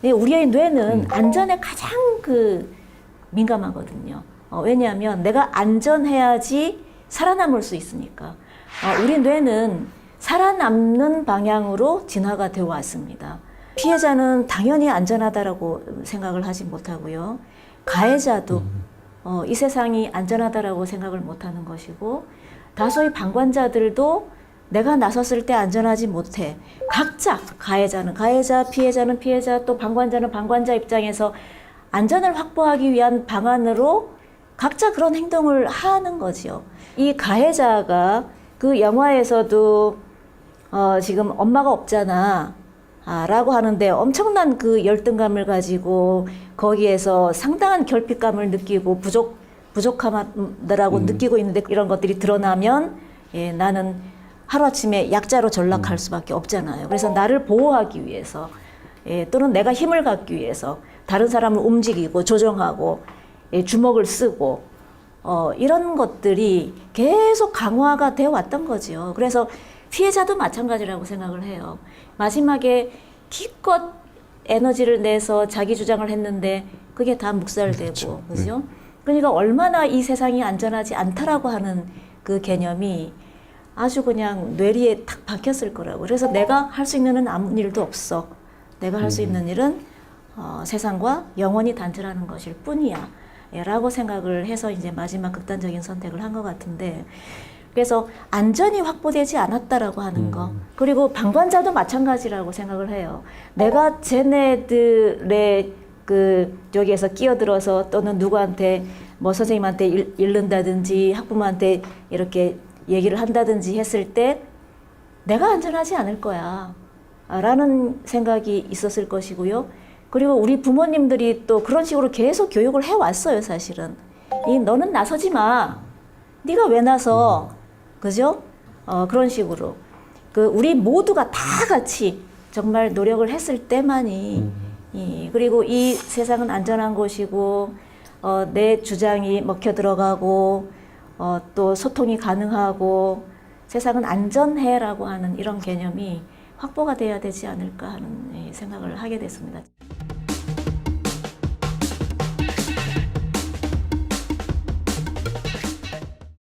네, 우리의 뇌는 음. 안전에 가장 그 민감하거든요. 어, 왜냐하면 내가 안전해야지 살아남을 수 있으니까. 어, 우리 뇌는 살아남는 방향으로 진화가 되어 왔습니다. 피해자는 당연히 안전하다라고 생각을 하지 못하고요. 가해자도 어, 이 세상이 안전하다라고 생각을 못하는 것이고 다소의 방관자들도 내가 나섰을 때 안전하지 못해. 각자 가해자는 가해자, 피해자는 피해자, 또 방관자는 방관자 입장에서 안전을 확보하기 위한 방안으로 각자 그런 행동을 하는 거지요. 이 가해자가 그 영화에서도 어, 지금 엄마가 없잖아. 아, 라고 하는데 엄청난 그 열등감을 가지고 거기에서 상당한 결핍감을 느끼고 부족, 부족함이라고 음. 느끼고 있는데 이런 것들이 드러나면 예, 나는 하루아침에 약자로 전락할 음. 수밖에 없잖아요. 그래서 나를 보호하기 위해서 예, 또는 내가 힘을 갖기 위해서 다른 사람을 움직이고 조정하고 예, 주먹을 쓰고 어, 이런 것들이 계속 강화가 되어 왔던 거지요. 그래서 피해자도 마찬가지라고 생각을 해요. 마지막에 기껏 에너지를 내서 자기 주장을 했는데 그게 다 묵살되고, 그렇죠. 그죠? 그러니까 얼마나 이 세상이 안전하지 않다라고 하는 그 개념이 아주 그냥 뇌리에 탁 박혔을 거라고. 그래서 내가 할 수 있는 은 아무 일도 없어. 내가 할 수 있는 일은 어, 세상과 영원히 단절하는 것일 뿐이야. 예, 라고 생각을 해서 이제 마지막 극단적인 선택을 한 것 같은데 그래서 안전이 확보되지 않았다라고 하는 거 그리고 방관자도 마찬가지라고 생각을 해요. 내가 쟤네들의 그 여기에서 끼어들어서 또는 누구한테 뭐 선생님한테 일, 잃는다든지 학부모한테 이렇게 얘기를 한다든지 했을 때 내가 안전하지 않을 거야. 아, 라는 생각이 있었을 것이고요. 그리고 우리 부모님들이 또 그런 식으로 계속 교육을 해왔어요, 사실은. 이 너는 나서지 마. 네가 왜 나서? 그죠? 어, 그런 식으로. 그 우리 모두가 다 같이 정말 노력을 했을 때만이 이, 그리고 이 세상은 안전한 곳이고 어, 내 주장이 먹혀 들어가고 어, 또 소통이 가능하고 세상은 안전해라고 하는 이런 개념이 확보가 돼야 되지 않을까 하는 예, 생각을 하게 됐습니다.